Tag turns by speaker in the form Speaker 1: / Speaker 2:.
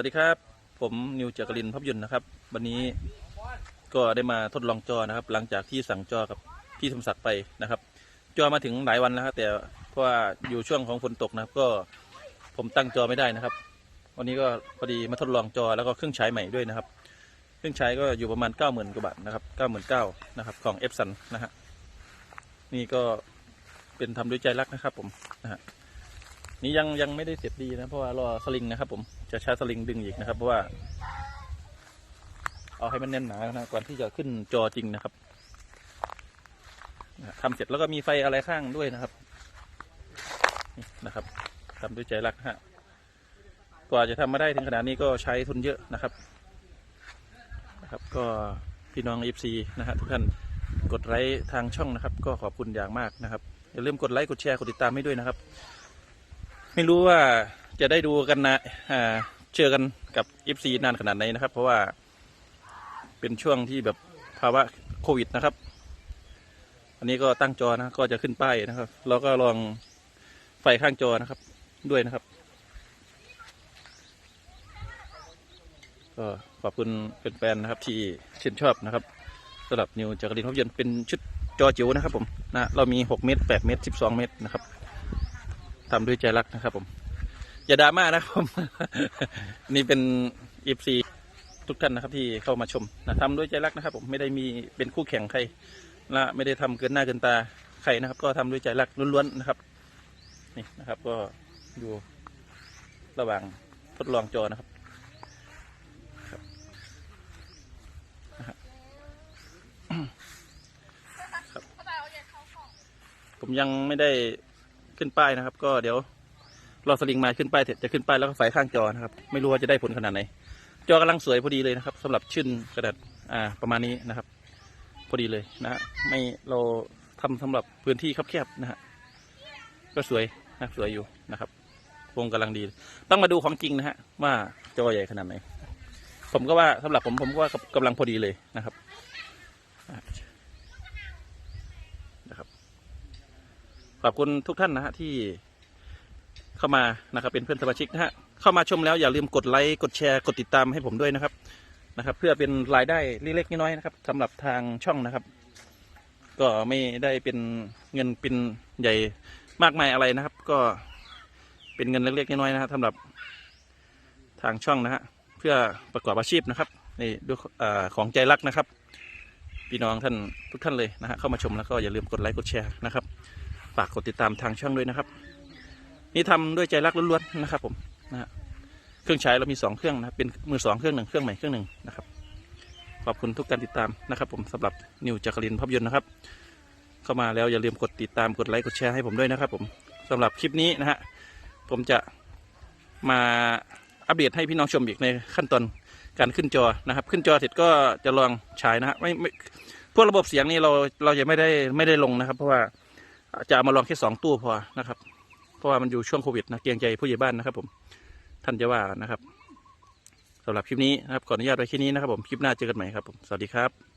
Speaker 1: วัสดีครับ ผมนิวจักรินภาพยนตร์นะครับ วันนี้ก็ได้มาทดลองจอนะครับ หลังจากที่สั่งจอกับพี่สมศักดิ์ไปนะครับ จอมาถึงหลายวันแล้วครับแต่เพราะว่าอยู่ช่วงของฝนตกนะครับ ก็ผมตั้งจอไม่ได้นะครับ วันนี้ก็พอดีมาทดลองจอแล้วก็เครื่องใช้ใหม่ด้วยนะครับ เครื่องใช้ก็อยู่ประมาณ 9 0,000กว่าบาทนะครับ99,000นะครับของเอฟสันนะฮะนี่ก็เป็นทำด้วยใจรักนะครับ ผมนะฮะนี่ยังยังไม่ได้เสร็จดีนะเพราะว่ารอสลิงนะครับ ผม จะใช้สลิงดึงอีกนะครับเพราะว่า เอาให้มันแน่นหนานะก่อนที่จะขึ้นจอจริงนะครับนะทำเสร็จแล้วก็มีไฟอะไรข้างด้วยนะครับนะครับทำด้วยใจรักนะฮะกว่าจะทำมาได้ถึงขนาดนี้ก็ใช้ทุนเยอะนะครับนะครับ ก็พี่น้องเอฟซีนะฮะทุกท่านกดไลค์ทางช่องนะครับ ก็ขอบคุณอย่างมากนะครับอย่าลืมกดไลค์กดแชร์กดติดตามให้ด้วยนะครับ ไม่รู้ว่า จะได้ดูกันนะอ่าเจอกันกับ FC นานขนาดไหนนะครับ เพราะว่าเป็นช่วงที่แบบภาวะโควิดนะครับ อันนี้ก็ตั้งจอนะก็จะขึ้นป้ายนะครับ แล้วก็ลองไฟข้างจอนะครับ ด้วยนะครับ ก็ขอบคุณแฟนๆนะครับ ที่ชื่นชอบนะครับสำหรับนิวจักรินภาพยนตร์เป็นชุดจอจิ๋วนะครับผมนะเรามี 6 เมตร 8 เมตร 12 เมตรนะครับทำด้วยใจรักนะครับผม อย่าดราม่านะครับ นี่เป็นเอฟซีทุกท่านนะครับที่เข้ามาชมนะทำด้วยใจรักนะครับ ผมไม่ได้มีเป็นคู่แข่งใครและไม่ได้ทำเกินหน้าเกินตาใครนะครับ ก็ทำด้วยใจรักล้วนๆนะครับ นี่นะครับ ก็อยู่ระหว่างทดลองจอนะครับครับนะครับผมยังไม่ได้ขึ้นป้ายนะครับ ก็เดี๋ยว รอสลิงมาขึ้นป้ายเสร็จจะขึ้นป้ายแล้วก็ไฟข้างจอนะครับ ไม่รู้ว่าจะได้ผลขนาดไหน จอกำลังสวยพอดีเลยนะครับสำหรับชื่นกระดาษอ่าประมาณนี้นะครับ พอดีเลยนะฮะไม่เราทำสำหรับพื้นที่คับแคบนะฮะก็สวยนะสวยอยู่นะครับวงกำลังดี ต้องมาดูของจริงนะฮะว่าจอใหญ่ขนาดไหน ผมก็ว่าสำหรับผมผมก็ว่ากำลังพอดีเลยนะครับนะครับ ขอบคุณทุกท่านนะฮะที่ เข้ามานะครับเป็นเพื่อนสมาชิกนะฮะเข้ามาชมแล้วอย่าลืมกดไลค์กดแชร์กดติดตามให้ผมด้วยนะครับนะครับ เพื่อเป็นรายได้เล็กๆน้อยๆนะครับสำหรับทางช่องนะครับ ก็ไม่ได้เป็นเงินเป็นใหญ่มากมายอะไรนะครับ ก็เป็นเงินเล็กๆน้อยๆนะครับสำหรับทางช่องนะฮะเพื่อประกอบอาชีพนะครับในด้วยของใจรักนะครับ พี่น้องท่านทุกท่านเลยนะฮะเข้ามาชมแล้วก็อย่าลืมกดไลค์กดแชร์นะครับ ฝากกดติดตามทางช่องด้วยนะครับ นี่ทำด้วยใจรักล้วนๆนะครับ ผมนะฮะเครื่องใช้เรามีสองเครื่องนะเป็นมือสองเครื่องหนึ่งเครื่องใหม่เครื่องหนึ่งนะครับขอบคุณทุกการติดตามนะครับ ผมสำหรับนิวจักรินภาพยนตร์นะครับ เข้ามาแล้วอย่าลืมกดติดตามกดไลค์กดแชร์ให้ผมด้วยนะครับ ผมสำหรับคลิปนี้นะฮะผมจะมาอัปเดตให้พี่น้องชมอีกในขั้นตอนการขึ้นจอนะครับ ขึ้นจอเสร็จก็จะลองฉายนะฮะไม่ไม่พวกระบบเสียงนี่เราเราจะไม่ได้ไม่ได้ลงนะครับ เพราะว่าจะามาลองแค่สองตู้พอนะครับ เพราะว่ามันอยู่ช่วงโควิดนะเกรงใจผู้ใหญ่บ้านนะครับ ผม ท่านจะว่านะครับสำหรับคลิปนี้นะครับขออนุญาตไว้แค่นี้นะครับผมคลิปหน้าเจอกันใหม่ครับผมสวัสดีครับ